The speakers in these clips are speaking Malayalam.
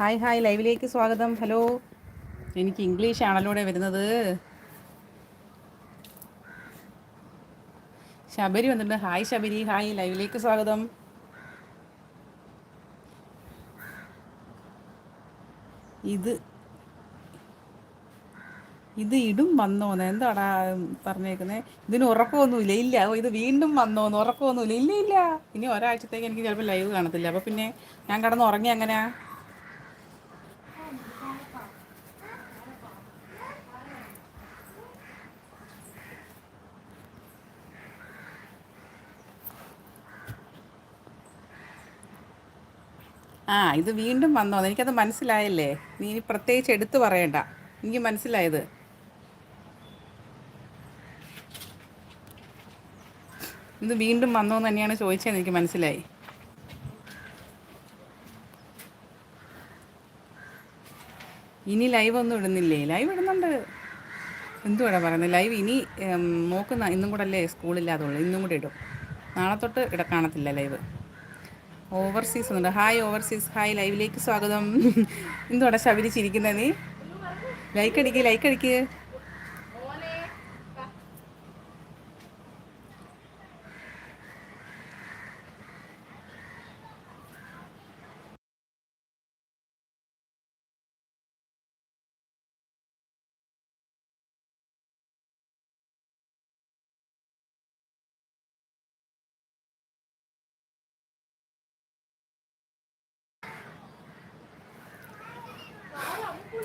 ഹായ് ഹായ് ലൈവിലേക്ക് സ്വാഗതം. ഹലോ. എനിക്ക് ഇംഗ്ലീഷ് ആണല്ലോ ഇവിടെ വരുന്നത്. ശബരി വന്നിട്ടുണ്ട്. ഹായ് ശബരി. ഹായ് ലൈവിലേക്ക് സ്വാഗതം. ഇത് ഇത് ഇടും വന്നോന്ന്. എന്താടാ പറഞ്ഞേക്കുന്നത് ഇതിന് ഉറക്കമൊന്നുമില്ല. ഇല്ല ഇത് വീണ്ടും വന്നോന്ന്. ഉറക്കമൊന്നുമില്ല. ഇല്ല ഇല്ല. ഇനി ഒരാഴ്ചത്തേക്ക് എനിക്ക് ചിലപ്പോൾ ലൈവ് കാണത്തില്ല. അപ്പോൾ പിന്നെ ഞാൻ കിടന്ന് ഉറങ്ങി എങ്ങനെയാ ആ ഇത് വീണ്ടും വന്നോ. എനിക്കത് മനസ്സിലായല്ലേ? നീ ഇനി പ്രത്യേകിച്ച് എടുത്തു പറയണ്ട. എനിക്ക് മനസ്സിലായത്. ഇത് വീണ്ടും വന്നോ എന്ന് തന്നെയാണ് ചോദിച്ചതെന്ന് എനിക്ക് മനസ്സിലായി. ഇനി ലൈവ് ഒന്നും ഇടുന്നില്ലേ? ലൈവ് ഇടുന്നുണ്ട്. എന്തുവാടാ പറയുന്നത്? ലൈവ് ഇനി നോക്കുന്ന ഇന്നും കൂടെ അല്ലേ? സ്കൂളില്ലാതുള്ളൂ ഇന്നും കൂടെ ഇടും. നാളെ തൊട്ട് ഇട കാണത്തില്ല ലൈവ് ഓവർസീസ് ഉണ്ട്. Hi overseas. ഹായ് ലൈവിലേക്ക് സ്വാഗതം. എന്തുവാടാ ശബരിച്ചിരിക്കുന്നത് നീ? ലൈക്ക് അടിക്കുക ലൈക്ക് അടിക്ക്.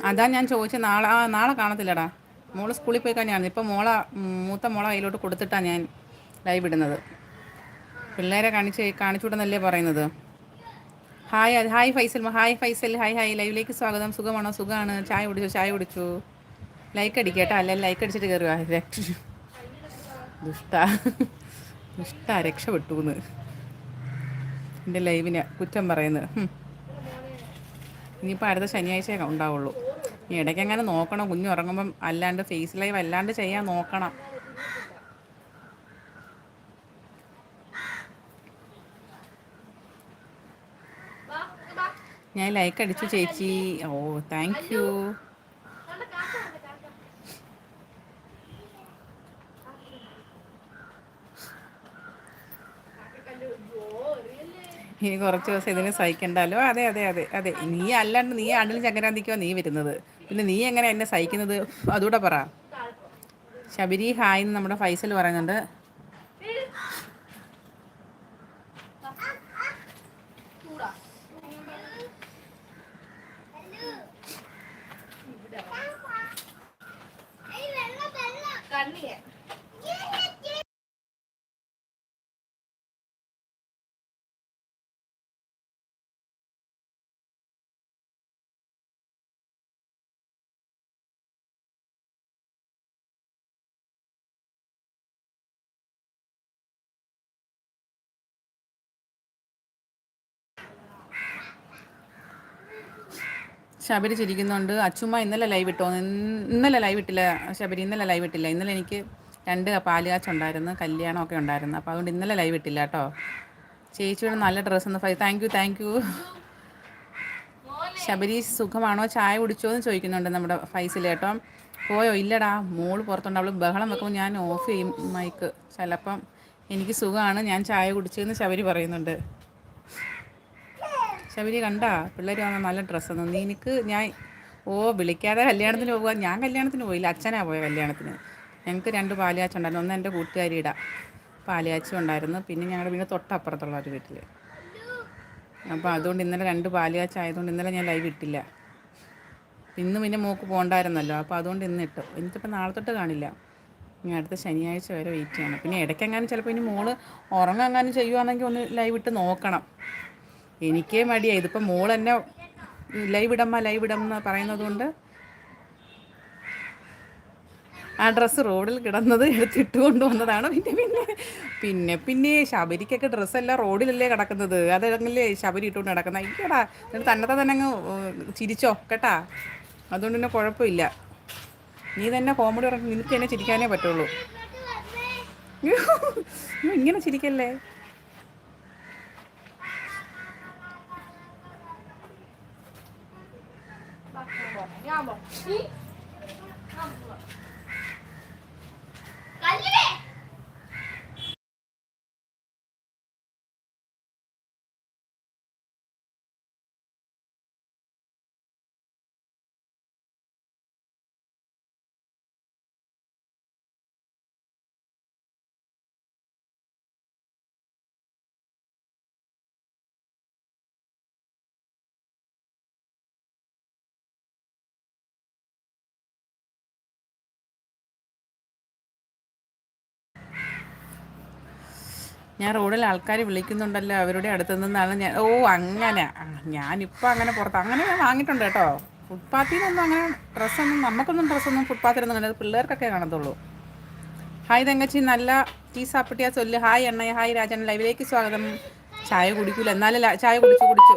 അതാ ഞാൻ ചോദിച്ചത് നാളെ ആ നാളെ കാണത്തില്ലടാ. മോൾ സ്കൂളിൽ പോയി കഴിഞ്ഞാണ്. ഇപ്പം മോള മൂത്ത മോള കയ്യിലോട്ട് കൊടുത്തിട്ടാണ് ഞാൻ ലൈവ് ഇടുന്നത്. പിള്ളേരെ കാണിച്ച് കാണിച്ചു വിടുന്നല്ലേ പറയുന്നത്? Hi hi Faisal hi Faisal hi hi. ലൈവിലേക്ക് സ്വാഗതം. സുഖമാണോ? സുഖമാണ് ചായ കുടിച്ചു? ചായ കുടിച്ചു? ലൈക്ക് അടിക്കട്ടോ അല്ല ലൈക്ക് അടിച്ചിട്ട് കയറുക ദുഷ്ട. ദുഷ്ട രക്ഷപ്പെട്ടു എന്ന്. എന്റെ ലൈവിനെ കുറ്റം പറയുന്നത്. ഇനിയിപ്പോൾ അടുത്ത ശനിയാഴ്ച ഉണ്ടാവുള്ളൂ. ഇനി ഇടയ്ക്ക് അങ്ങനെ നോക്കണം. കുഞ്ഞു ഉറങ്ങുമ്പം അല്ലാണ്ട് ഫേസ് ലൈവ് അല്ലാണ്ട് ചെയ്യാൻ നോക്കണം. ഞാൻ ലൈക്ക് അടിച്ചു ചേച്ചി. ഓ താങ്ക് യു ഇനി കുറച്ച് ദിവസം ഇതിന് സഹിക്കണ്ടല്ലോ? അതെ അതെ അതെ അതെ. നീ അല്ലാണ്ട് നീ അണ്ടിൽ ചങ്കരാന്തിക്കോ നീ വരുന്നത്. പിന്നെ നീ എങ്ങനെ എന്നെ സഹിക്കുന്നത്? അതുകൂടെ പറ. ശബരി ഹായ് എന്ന് നമ്മുടെ ഫൈസൽ പറയുന്നുണ്ട്. ശബരി ചിരിക്കുന്നുണ്ട്. അച്ചുമ്മ ഇന്നലെ ലൈവ് ഇട്ടോ? ഇന്നലെ ലൈവ് ഇട്ടില്ല. ശബരി ഇന്നലെ ലൈവ് ഇട്ടില്ല. ഇന്നലെ എനിക്ക് രണ്ട് പാലുകാച്ചുണ്ടായിരുന്നു കല്യാണമൊക്കെ ഉണ്ടായിരുന്നു. അപ്പോൾ അതുകൊണ്ട് ഇന്നലെ ലൈവ് ഇട്ടില്ല കേട്ടോ. ചേച്ചിയുടെ നല്ല ഡ്രസ്സ് ഒന്ന് phi thank you thank you Sabari സുഖമാണോ? ചായ കുടിച്ചോ എന്ന് ചോദിക്കുന്നുണ്ട് നമ്മുടെ ഫൈസിൽ കേട്ടോ. പോയോ? ഇല്ലടാ. മോൾ പുറത്തുണ്ട്. അവൾ ബഹളം വെക്കുമ്പോൾ ഞാൻ ഓഫ് ചെയ്യും മൈക്ക് ചിലപ്പം എനിക്ക് സുഖമാണ്. ഞാൻ ചായ കുടിച്ചതെന്ന് ശബരി പറയുന്നുണ്ട്. ശബരി കണ്ടാ? പിള്ളേർ വന്ന നല്ല ഡ്രസ്സൊന്നും നീ എനിക്ക് ഞാൻ ഓ വിളിക്കാതെ കല്യാണത്തിന് പോകുക ഞാൻ കല്യാണത്തിന് പോയില്ല. അച്ഛനാ പോയ കല്യാണത്തിന്. ഞങ്ങൾക്ക് രണ്ട് പാലിയാച്ച ഉണ്ടായിരുന്നു. ഒന്ന് എന്റെ കൂട്ടുകാരിയുടെ പാലിയാച്ചും ഉണ്ടായിരുന്നു. പിന്നെ ഞങ്ങളുടെ വീട് തൊട്ടപ്പുറത്തുള്ള ഒരു വീട്ടിൽ അപ്പോൾ അതുകൊണ്ട് ഇന്നലെ രണ്ട് പാലിയാച്ച ആയതുകൊണ്ട് ഇന്നലെ ഞാൻ ലൈവ് ഇട്ടില്ല. ഇന്ന് പിന്നെ മൂക്ക് പോകണ്ടായിരുന്നല്ലോ അപ്പോൾ അതുകൊണ്ട് ഇന്ന് ഇട്ടു. എനിക്കിപ്പോൾ നാളെ തൊട്ട് കാണില്ല. ഇനി അടുത്ത ശനിയാഴ്ച വരെ വെയിറ്റ് ചെയ്യണം. പിന്നെ ഇടയ്ക്കെങ്ങാനും ചിലപ്പോൾ ഇനി മോൾ ഉറങ്ങാനും ചെയ്യുവാണെങ്കിൽ ഒന്ന് ലൈവ് ഇട്ട് നോക്കണം. എനിക്കേ മടിയായി ഇതിപ്പോൾ മോൾ എന്നെ ലൈവ് ഇടമ്മ ലൈവ് ഇടം എന്ന് പറയുന്നത് കൊണ്ട് ആ ഡ്രസ്സ് റോഡിൽ കിടന്നത് എടുത്തിട്ട് കൊണ്ടുവന്നതാണ്. പിന്നെ പിന്നെ പിന്നെ പിന്നെ ശബരിക്കൊക്കെ ഡ്രസ്സെല്ലാം റോഡിലല്ലേ കിടക്കുന്നത്. അതല്ലേ ശബരി ഇട്ടുകൊണ്ട് കിടക്കുന്നത് അയ്യടാ എന്നിട്ട് തന്നത്തെ തന്നെ അങ്ങ് ചിരിച്ചോ കേട്ടാ? അതുകൊണ്ട് തന്നെ കുഴപ്പമില്ല. നീ തന്നെ കോമഡി പറഞ്ഞു നിനക്ക് തന്നെ ചിരിക്കാനേ പറ്റുള്ളൂ. ഇങ്ങനെ ചിരിക്കല്ലേ? 내가 먹지? 나 몰라. 난리래! ഞാൻ റോഡിൽ ആൾക്കാർ വിളിക്കുന്നുണ്ടല്ലോ അവരുടെ അടുത്ത് നിന്നാണ് ഞാൻ ഓ അങ്ങനെ ഞാനിപ്പോൾ അങ്ങനെ പുറത്ത് അങ്ങനെ ഞാൻ വാങ്ങിയിട്ടുണ്ട് കേട്ടോ. ഫുട്പാത്തിൽ നിന്നൊന്നും അങ്ങനെ ഡ്രസ്സൊന്നും നമുക്കൊന്നും ഡ്രസ്സൊന്നും ഫുട്പാത്തിലൊന്നും കണ്ടത് പിള്ളേർക്കൊക്കെ കാണത്തുള്ളൂ. ഹായ് തങ്കച്ചി നല്ല ടീ സാപ്പിട്ടിയാ ചൊല്ല് ഹായ് എണ്ണ ഹായ് രാജൻ ലൈവിലേക്ക് സ്വാഗതം. ചായ കുടിക്കൂല എന്നാലും ചായ കുടിച്ചു കുടിച്ചു.